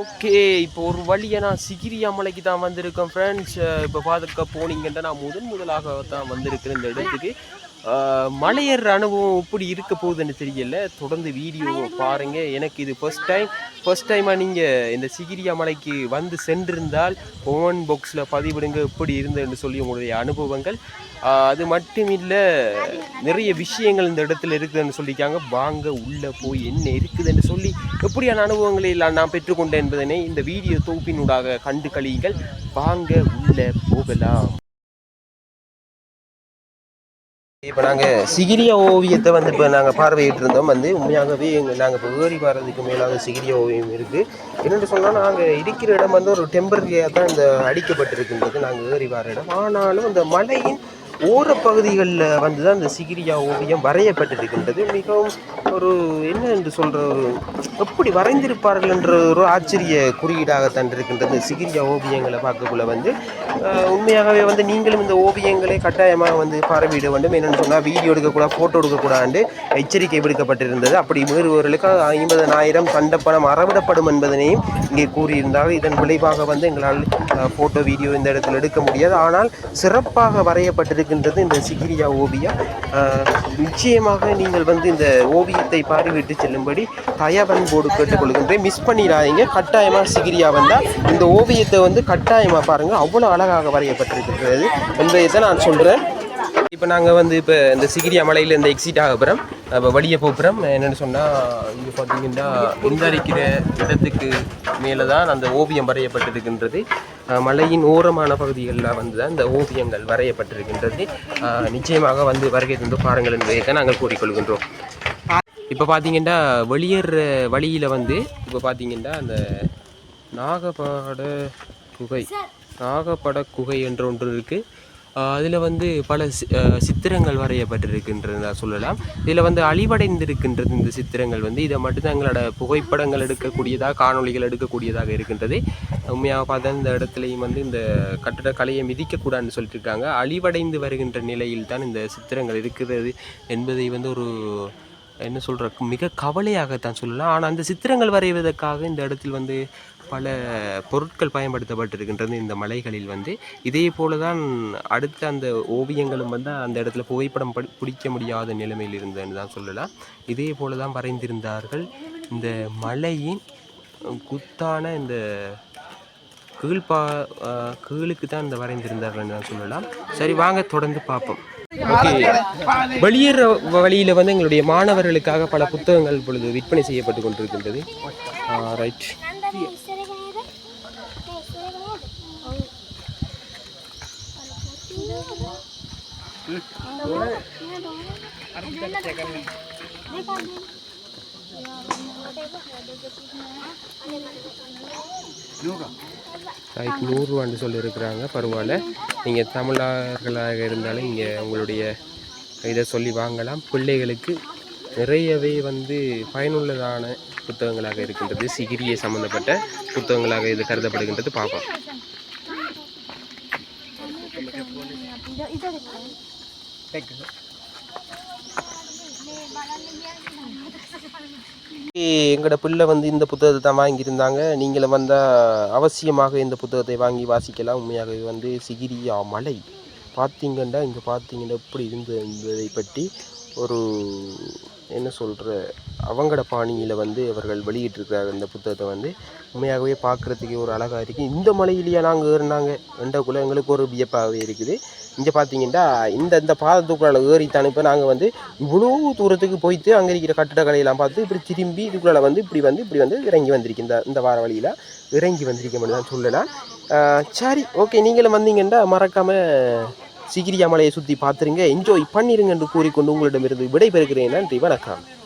Okay இப்போ ஒரு வழியை நான் சிகிரியா மலைக்கு தான் வந்திருக்கேன் ஃப்ரெண்ட்ஸ் இப்போ பார்த்துக்க போனீங்கன்னா நான் முதன் முதலாக தான் வந்திருக்கிறேன் இந்த இடத்துக்கு. மலையேற அனுபவம் எப்படி இருக்க போகுதுன்னு தெரியல. தொடர்ந்து வீடியோ பாருங்க. எனக்கு இது ஃபர்ஸ்ட் டைம் ஃபர்ஸ்ட் டைமாக நீங்கள் இந்த சிகிரியா மலைக்கு வந்து சென்றிருந்தால் ஓன் பாக்ஸில் பதிவிடுங்க. எப்படி இருந்ததுன்னு சொல்லி உங்களுடைய அனுபவங்கள். அது மட்டும் இல்லை நிறைய விஷயங்கள் இந்த இடத்துல இருக்குதுன்னு சொல்லியிருக்காங்க. வாங்க உள்ளே போய் என்ன இருக்குதுன்னு சொல்லி எப்படியான அனுபவங்களை எல்லாம் நான் பெற்றுக்கொண்டேன் என்பதனை இந்த வீடியோ தொகுப்பினூடாக கண்டு கழியுங்கள். வாங்க உள்ளே போகலாம். இப்போ நாங்கள் சிகிரிய ஓவியத்தை வந்து இப்போ நாங்கள் பார்வையிட்டு இருந்தோம் வந்து உண்மையாகவே எங்கள் நாங்கள் இப்போ ஏறி வர்றதுக்கு மேலாக சிகிரிய ஓவியம் இருக்குது என்னென்னு சொன்னால் நாங்கள் இருக்கிற இடம் வந்து ஒரு டெம்பரரியாக தான் இந்த அடிக்கப்பட்டிருக்கின்றது. நாங்கள் ஏறி வர இடம். ஆனாலும் அந்த மலையின் ஓரப்பகுதிகளில் வந்து தான் இந்த சிகிரியா ஓவியம் வரையப்பட்டிருக்கின்றது. மிகவும் ஒரு என்ன என்று சொல்கிற ஒரு எப்படி வரைந்திருப்பார்கள் என்ற ஒரு ஆச்சரிய குறியீடாகத்தான் இருக்கின்றது. சிகிரியா ஓவியங்களை பார்க்கக்குள்ள வந்து உண்மையாகவே வந்து நீங்களும் இந்த ஓவியங்களை கட்டாயமாக வந்து பார்வையிட வேண்டும். என்னென்னு சொன்னால் வீடியோ எடுக்கக்கூடாது ஃபோட்டோ எடுக்கக்கூடாது எச்சரிக்கை விடுக்கப்பட்டிருந்தது. அப்படி மீறுபவர்களுக்கு ஐம்பதனாயிரம் தண்டப்பணம் அறவிடப்படும் என்பதனையும் இங்கே கூறியிருந்தால் இதன் விளைவாக வந்து எங்களால் ஃபோட்டோ வீடியோ இந்த இடத்தில் எடுக்க முடியாது. ஆனால் சிறப்பாக இருக்கின்றது இந்த சிகிரியா ஓவியம். நிச்சயமாக நீங்கள் வந்து இந்த ஓவியத்தை பாடிவிட்டு செல்லும்படி தயவன்போடு கேட்டுக்கொள்கின்றேன். மிஸ் பண்ணிடாதீங்க. கட்டாயமாக சிகிரியா வந்தால் இந்த ஓவியத்தை வந்து கட்டாயமாக பாருங்கள் அவ்வளோ அழகாக வரையப்பட்டிருக்கிறது என்பதை நான் சொல்கிறேன் இப்போ நாங்கள் வந்து இப்போ இந்த சிகிரியா மலையில் இந்த எக்ஸிட் ஆக போகிறோம் இப்போ வழியை போகிறோம் என்னென்னு சொன்னால் இங்கே பார்த்தீங்கன்னா இந்த அடிக்கிற இடத்துக்கு மேலே தான் அந்த ஓவியம் வரையப்பட்டிருக்கின்றது. மலையின் ஓரமான பகுதிகளில் வந்து தான் இந்த ஓவியங்கள் வரையப்பட்டிருக்கின்றது. நிச்சயமாக வந்து வருகை தந்து பாருங்கள் என்பதை நாங்கள் கூறிக்கொள்கின்றோம். இப்போ பார்த்தீங்கன்னா வெளியேற வழியில் வந்து இப்போ பார்த்தீங்கன்னா அந்த நாகப்பாட குகை நாகப்பட குகை என்ற ஒன்று இருக்குது அதில் வந்து பல சி- சித்திரங்கள் வரையப்பட்டிருக்கின்றதா சொல்லலாம். இதில் வந்து அழிவடைந்திருக்கின்றது இந்த சித்திரங்கள் வந்து. இதை மட்டும்தான் எங்களோட புகைப்படங்கள் எடுக்கக்கூடியதாக காணொளிகள் எடுக்கக்கூடியதாக இருக்கின்றது. உண்மையாக பார்த்தா இந்த இடத்துலையும் வந்து இந்த கட்டடக்கலையை மிதிக்கக்கூடாதுன்னு சொல்லிட்டு இருக்காங்க அழிவடைந்து வருகின்ற நிலையில் தான் இந்த சித்திரங்கள் இருக்கிறது என்பதை வந்து ஒரு என்ன சொல்கிற மிக கவலையாகத்தான் சொல்லலாம். ஆனால் அந்த சித்திரங்கள் வரைவதற்காக இந்த இடத்தில் வந்து பல பொருட்கள் பயன்படுத்தப்பட்டிருக்கின்றது இந்த மலைகளில் வந்து. இதே போல தான் அடுத்த அந்த ஓவியங்களும் வந்து அந்த இடத்துல புகைப்படம் படி பிடிக்க முடியாத நிலைமையில் இருந்ததுன்னு தான் சொல்லலாம். இதே போல தான் வரைந்திருந்தார்கள். இந்த மலையின் குத்தான இந்த கீழ்பா கீழுக்கு தான் இந்த வரைந்திருந்தார்கள் தான் சொல்லலாம். சரி வாங்க தொடர்ந்து பார்ப்போம். ஓகே. வெளியேற வழியில் வந்து எங்களுடைய மாணவர்களுக்காக பல புத்தகங்கள் பொழுது விற்பனை செய்யப்பட்டு கொண்டிருக்கின்றது. ரைட் ரைட் நூறுரூவான்னு சொல்லியிருக்கிறாங்க பரவாயில்ல. நீங்கள் தமிழர்களாக இருந்தாலும் இங்கே உங்களுடைய இதை சொல்லி வாங்கலாம். பிள்ளைகளுக்கு நிறையவே வந்து பயனுள்ளதான புத்தகங்களாக இருக்கின்றது. சிகிரியை சம்மந்தப்பட்ட புத்தகங்களாக இது கருதப்படுகின்றது. பார்ப்போம். எங்களோட பிள்ளை வந்து இந்த புத்தகத்தை தான் வாங்கியிருந்தாங்க. நீங்களும் வந்தால் அவசியமாக இந்த புத்தகத்தை வாங்கி வாசிக்கலாம். உண்மையாகவே வந்து சிகிரியா மலை. பார்த்தீங்கன்னா இங்கே பார்த்தீங்கன்னா எப்படி இருந்ததை பற்றி ஒரு என்ன சொல்கிற அவங்கட பாணியில் வந்து அவர்கள் வெளியிட்டிருக்கிறார் இந்த புத்தகத்தை வந்து உண்மையாகவே பார்க்குறதுக்கு ஒரு அழகாக இருக்குது இந்த மலையிலேயே நாங்கள் ஏறினாங்க எண்டக்குள்ளே எங்களுக்கு ஒரு வியப்பாகவே இருக்குது. இங்கே பார்த்தீங்கன்னா இந்த இந்த பாதத்துக்குள்ளால் ஏறித்தான் இப்போ நாங்கள் வந்து இவ்வளோ தூரத்துக்கு போயிட்டு அங்கே இருக்கிற கட்டிடக்கலையெல்லாம் பார்த்து இப்படி திரும்பி இதுக்குள்ளால் வந்து இப்படி வந்து இப்படி வந்து இறங்கி வந்திருக்கு. இந்த இந்த வார வழியில் இறங்கி வந்திருக்கேன் மட்டும் தான் சொல்லலாம் சரி ஓகே நீங்களும் வந்தீங்கன்னா மறக்காமல் சிகிரியா மலையை சுற்றி பார்த்துருங்க. என்ஜாய் பண்ணிருங்க என்று கூறிக்கொண்டு உங்களிடமிருந்து விடைபெறுகிறேன். நன்றி வணக்கம்.